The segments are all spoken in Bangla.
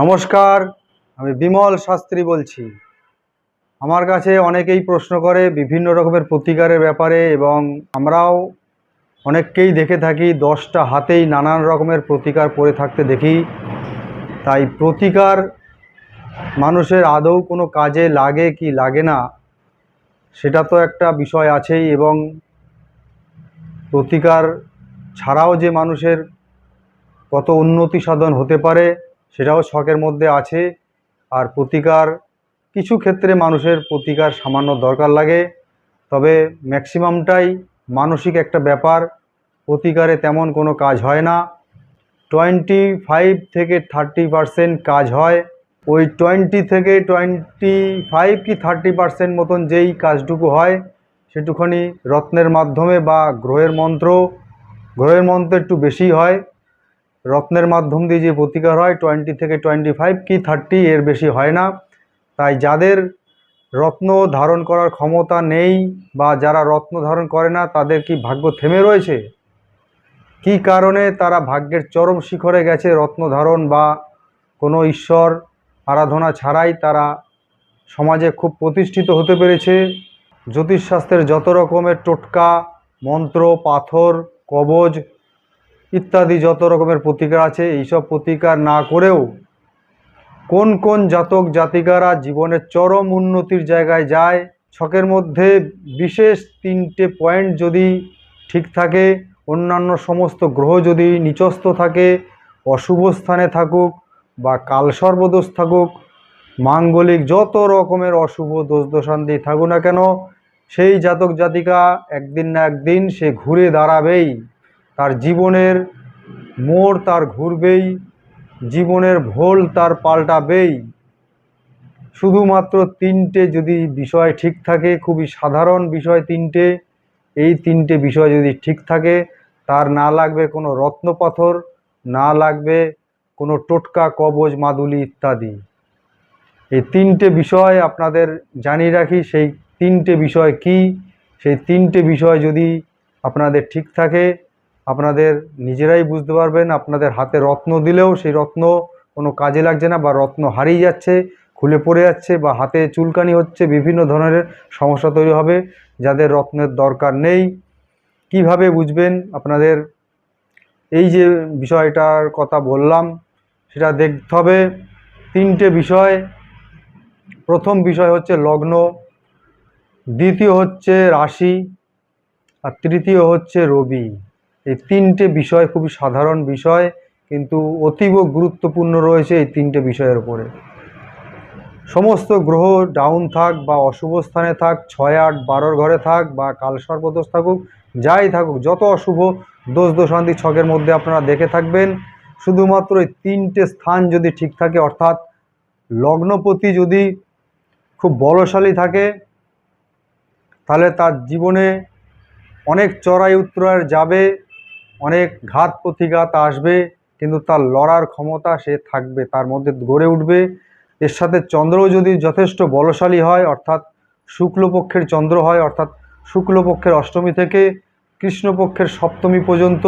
নমস্কার, আমি বিমল শাস্ত্রী বলছি। আমার কাছে অনেকেই প্রশ্ন করে বিভিন্ন রকমের প্রতিকারের ব্যাপারে এবং আমরাও অনেককেই দেখে থাকি, দশটা হাতেই নানান রকমের প্রতিকার পরে থাকতে দেখি। তাই প্রতিকার মানুষের আদৌ কোনো কাজে লাগে কি লাগে না, সেটা তো একটা বিষয় আছেই এবং প্রতিকার ছাড়াও যে মানুষের কত উন্নতি সাধন হতে পারে সেটাও শখের মধ্যে আছে। আর প্রতিকার, কিছু ক্ষেত্রে মানুষের প্রতিকার সামান্য দরকার লাগে। তবে ম্যাক্সিমামটাই মানসিক একটা ব্যাপার। প্রতিকারে তেমন কোনো কাজ হয় না। টোয়েন্টি ফাইভ থেকে থার্টি পারসেন্ট কাজ হয়। ওই টোয়েন্টি থেকে টোয়েন্টি ফাইভ কি থার্টি পারসেন্ট মতন যেই কাজটুকু হয়, সেটুখানি রত্নের মাধ্যমে বা গ্রহের মন্ত্র। গ্রহের মন্ত্র একটু বেশি হয়। রত্নের মাধ্যম দিয়ে যে প্রতিকার হয় টোয়েন্টি থেকে টোয়েন্টি ফাইভ কি থার্টি এর বেশি হয় না। তাই যাদের রত্ন ধারণ করার ক্ষমতা নেই বা যারা রত্ন ধারণ করে না, তাদের কি ভাগ্য থেমে রয়েছে? কি কারণে তারা ভাগ্যের চরম শিখরে গেছে রত্ন ধারণ বা কোনো ঈশ্বর আরাধনা ছাড়াই তারা সমাজে খুব প্রতিষ্ঠিত হতে পেরেছে? জ্যোতিষশাস্ত্রের যত রকমের টোটকা, মন্ত্র, পাথর, কবজ ইত্যাদি যত রকমের প্রতিকার আছে, এইসব প্রতিকার না করেও কোন কোন জাতক জাতিকারা জীবনের চরম উন্নতির জায়গায় যায়, ছকের মধ্যে বিশেষ তিনটে পয়েন্ট যদি ঠিক থাকে, অন্যান্য সমস্ত গ্রহ যদি নিচস্থ থাকে, অশুভ স্থানে থাকুক বা কাল সর্বদোষ থাকুক, মাঙ্গলিক যত রকমের অশুভ দোষ দোষান্তি থাকুক না কেন, সেই জাতক জাতিকা একদিন না একদিন সে ঘুরে দাঁড়াবেই। তার জীবনের মোড় তার ঘুরবেই, জীবনের ভোল তার পাল্টাবেই। শুধুমাত্র তিনটে যদি বিষয় ঠিক থাকে, খুবই সাধারণ বিষয় তিনটে, এই তিনটে বিষয় যদি ঠিক থাকে, তার না লাগবে কোনো রত্নপাথর, না লাগবে কোনো টোটকা, কবজ, মাদুলি ইত্যাদি। এই তিনটে বিষয় আপনাদের জানিয়ে রাখি, সেই তিনটে বিষয় কি? সেই তিনটে বিষয় যদি আপনাদের ঠিক থাকে আপনাদের নিজেরাই বুঝতে পারবেন, আপনাদের হাতে রত্ন দিলেও সেই রত্ন কোনো কাজে লাগছে না বা রত্ন হারিয়ে যাচ্ছে, খুলে পড়ে যাচ্ছে বা হাতে চুলকানি হচ্ছে, বিভিন্ন ধরনের সমস্যা তৈরি হবে, যাদের রত্নের দরকার নেই। কীভাবে বুঝবেন? আপনাদের এই যে বিষয়টার কথা বললাম, সেটা দেখতে হবে। তিনটে বিষয়। প্রথম বিষয় হচ্ছে লগ্ন, দ্বিতীয় হচ্ছে রাশি, আর তৃতীয় হচ্ছে রবি। এই তিনটে বিষয় খুবই সাধারণ বিষয়, কিন্তু অতীব গুরুত্বপূর্ণ রয়েছে এই তিনটে বিষয়ের উপরে। সমস্ত গ্রহ ডাউন থাক বা অশুভ স্থানে থাক, ছয় আট বারোর ঘরে থাক বা কালসর্পদোষ থাকুক, যাই থাকুক, যত অশুভ, দোষ দোষান্তি ছকের মধ্যে আপনারা দেখে থাকবেন। শুধুমাত্র এই তিনটে স্থান যদি ঠিক থাকে, অর্থাৎ লগ্নপতি যদি খুব বলশালী থাকে, তাহলে তার জীবনে অনেক চড়াই উত্তরায় যাবে। অনেক ঘাত প্রতিঘাত আসবে, কিন্তু তার লড়ার ক্ষমতা সে থাকবে, তার মধ্যে গড়ে উঠবে। এর সাথে চন্দ্রও যদি যথেষ্ট বলশালী হয়, অর্থাৎ শুক্লপক্ষের চন্দ্র হয়, অর্থাৎ শুক্লপক্ষের অষ্টমী থেকে কৃষ্ণপক্ষের সপ্তমী পর্যন্ত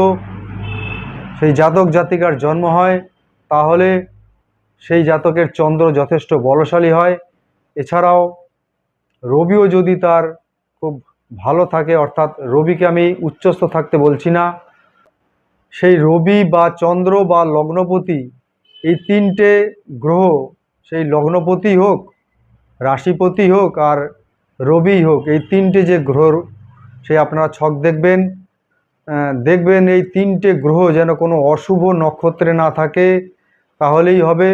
সেই জাতক জাতিকার জন্ম হয়, তাহলে সেই জাতকের চন্দ্র যথেষ্ট বলশালী হয়। এছাড়াও রবিও যদি তার খুব ভালো থাকে, অর্থাৎ রবিকে আমি উচ্চস্থ থাকতে বলছি না সেই রবি বা চন্দ্র বা লগ্নপতি, এই তিনটে গ্রহ সেই লগ্নপতি হোক, রাশিপতি হোক আর রবি হোক, এই তিনটে যে গ্রহ সে আপনারা ছক দেখবেন। দেখবেন এই তিনটে গ্রহ যেন কোনো অশুভ নক্ষত্রে না থাকে, তাহলেই হবে।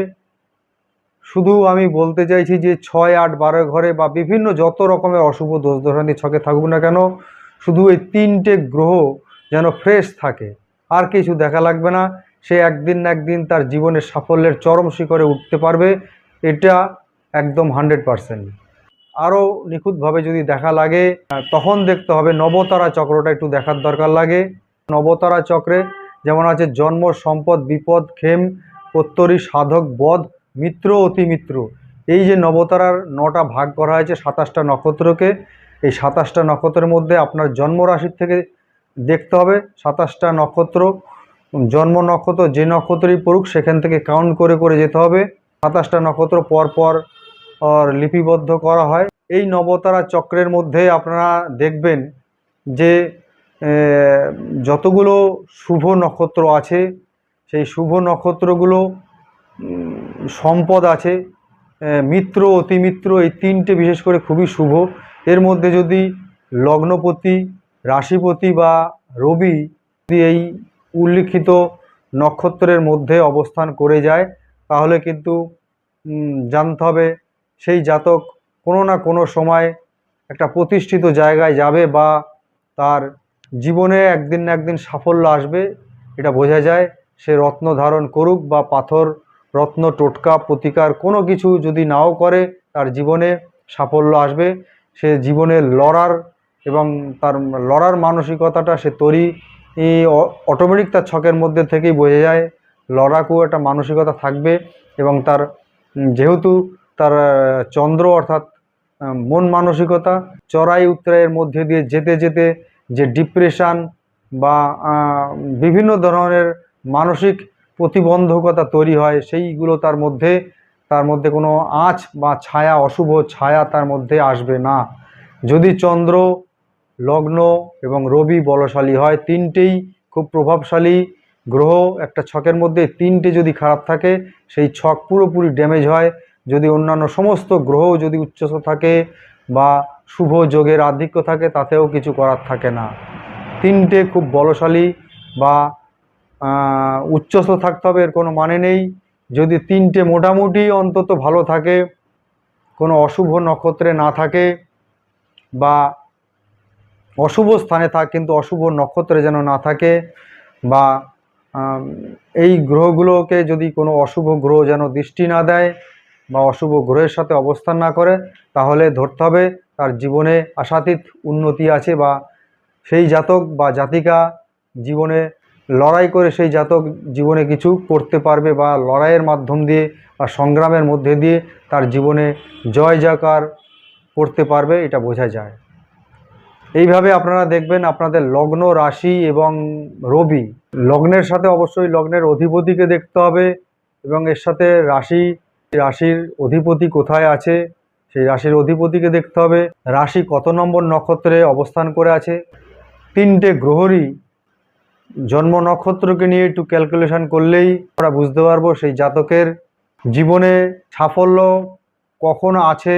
শুধু আমি বলতে চাইছি যে ছয়, আট, বারো ঘরে বা বিভিন্ন যত রকমের অশুভ দোষ দোষান্তি ছকে থাকুক না কেন, শুধু এই তিনটে গ্রহ যেন ফ্রেশ থাকে। আর কিছু দেখা লাগবে না। সে একদিন না একদিন তার জীবনের সাফল্যের চরম শিখরে উঠতে পারবে। এটা একদম হান্ড্রেড পারসেন্ট। আরও নিখুঁতভাবে যদি দেখা লাগে, তখন দেখতে হবে নবতারা চক্রটা একটু দেখার দরকার লাগে। নবতারা চক্রে যেমন আছে জন্ম, সম্পদ, বিপদ খেম প্রত্যরী, সাধক, বধ, মিত্র, অতি মিত্র। এই যে নবতারার নটা ভাগ করা হয়েছে সাতাশটা নক্ষত্রকে, এই সাতাশটা নক্ষত্রের মধ্যে আপনার জন্ম রাশির থেকে দেখতে হবে। সাতাশটা নক্ষত্র, জন্ম নক্ষত্র যে নক্ষত্রই পড়ুক, সেখান থেকে কাউন্ট করে করে যেতে হবে। সাতাশটা নক্ষত্র পরপর লিপিবদ্ধ করা হয়। এই নবতারা চক্রের মধ্যে আপনারা দেখবেন যে যতগুলো শুভ নক্ষত্র আছে, সেই শুভ নক্ষত্রগুলো সম্পদ আছে। মিত্র, অতিমিত্র এই তিনটে বিশেষ করে খুবই শুভ। এর মধ্যে যদি লগ্নপতি রাশিপতি বা রবি এই উল্লিখিত নক্ষত্রের মধ্যে অবস্থান করে যায়, তাহলে কিন্তু জানতে হবে সেই জাতক কোনো না কোনো সময় একটা প্রতিষ্ঠিত জায়গায় যাবে বা তার জীবনে একদিন না একদিন সাফল্য আসবে, এটা বোঝা যায়। সে রত্ন ধারণ করুক বা পাথর, রত্ন, টোটকা, প্রতিকার কোনো কিছু যদি নাও করে, তার জীবনে সাফল্য আসবে। সে জীবনে লড়ার এবং তার লড়ার মানসিকতাটা সে তৈরি অটোমেটিক তার ছকের মধ্যে থেকেই বোঝা যায়। লড়াকু একটা মানসিকতা থাকবে এবং তার যেহেতু তার চন্দ্র অর্থাৎ মন মানসিকতা, চড়াই উত্তরাইয়ের মধ্যে দিয়ে যেতে যেতে যে ডিপ্রেশান বা বিভিন্ন ধরনের মানসিক প্রতিবন্ধকতা তৈরি হয়, সেইগুলো তার মধ্যে তার মধ্যে কোনো আঁচ বা ছায়া, অশুভ ছায়া তার মধ্যে আসবে না। যদি চন্দ্র লগ্ন এবং রবি বলশালী হয়। তিনটেই খুব প্রভাবশালী গ্রহ। একটা ছকের মধ্যে তিনটে যদি খারাপ থাকে, সেই ছক পুরোপুরি ড্যামেজ হয়। যদি অন্যান্য সমস্ত গ্রহ যদি উচ্চস্থ থাকে বা শুভ যোগের আধিক্য থাকে, তাতেও কিছু করার থাকে না। তিনটে খুব বলশালী বা উচ্চস্থ থাকতে হবে, এর কোনো মানে নেই। যদি তিনটে মোটামুটি অন্তত ভালো থাকে, কোনো অশুভ নক্ষত্রে না থাকে বা অশুভ স্থানে থাক, কিন্তু অশুভ নক্ষত্রে যেন না থাকে, বা এই গ্রহগুলোকে যদি কোনো অশুভ গ্রহ যেন দৃষ্টি না দেয়, বা অশুভ গ্রহের সাথে অবস্থান না করে, তাহলে ধরতে হবে তার জীবনে আশাতীত উন্নতি আছে, বা সেই জাতক বা জাতিকা জীবনে লড়াই করে সেই জাতক জীবনে কিছু করতে পারবে, বা লড়াইয়ের মাধ্যম দিয়ে বা সংগ্রামের মধ্যে দিয়ে তার জীবনে জয় জাকার করতে পারবে, এটা বোঝা যায়। এইভাবে আপনারা দেখবেন আপনাদের লগ্ন রাশি এবং রবি। লগ্নের সাথে অবশ্যই লগ্নের অধিপতিকে দেখতে হবে এবং এর সাথে রাশি, রাশির অধিপতি কোথায় আছে, সেই রাশির অধিপতিকে দেখতে হবে। রাশি কত নম্বর নক্ষত্রে অবস্থান করে আছে? তিনটে গ্রহরই জন্ম নক্ষত্রকে নিয়ে একটু ক্যালকুলেশন করলেই আমরা বুঝতে পারব সেই জাতকের জীবনে সাফল্য কখন আছে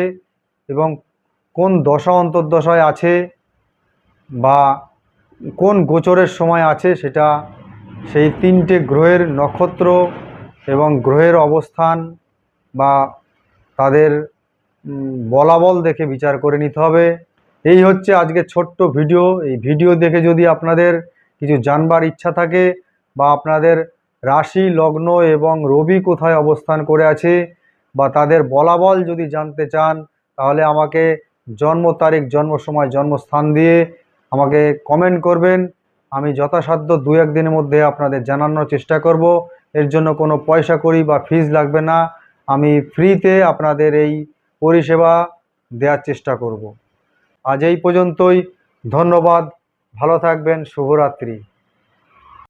এবং কোন দশা অন্তর্দশায় আছে বা কোন গোচরের সময় আছে সেটা, সেই তিনটে গ্রহের নক্ষত্র এবং গ্রহের অবস্থান বা তাদের বলাবল দেখে বিচার করে নিতে হবে। এই হচ্ছে আজকে ছোট্ট ভিডিও। এই ভিডিও দেখে যদি আপনাদের কিছু জানবার ইচ্ছা থাকে বা আপনাদের রাশি, লগ্ন এবং রবি কোথায় অবস্থান করে আছে বা তাদের বলাবল যদি জানতে চান, তাহলে আমাকে জন্ম তারিখ, জন্ম সময়, জন্মস্থান দিয়ে আমাকে কমেন্ট করবেন। আমি যথাসাধ্য দু একদিনের মধ্যে আপনাদের জানানোর চেষ্টা করব। এর জন্য কোনো পয়সা করি বা ফিজ লাগবে না। আমি ফ্রিতে আপনাদের এই পরিষেবা দেওয়ার চেষ্টা করব। আজ এই পর্যন্তই। ধন্যবাদ। ভালো থাকবেন। শুভরাত্রি।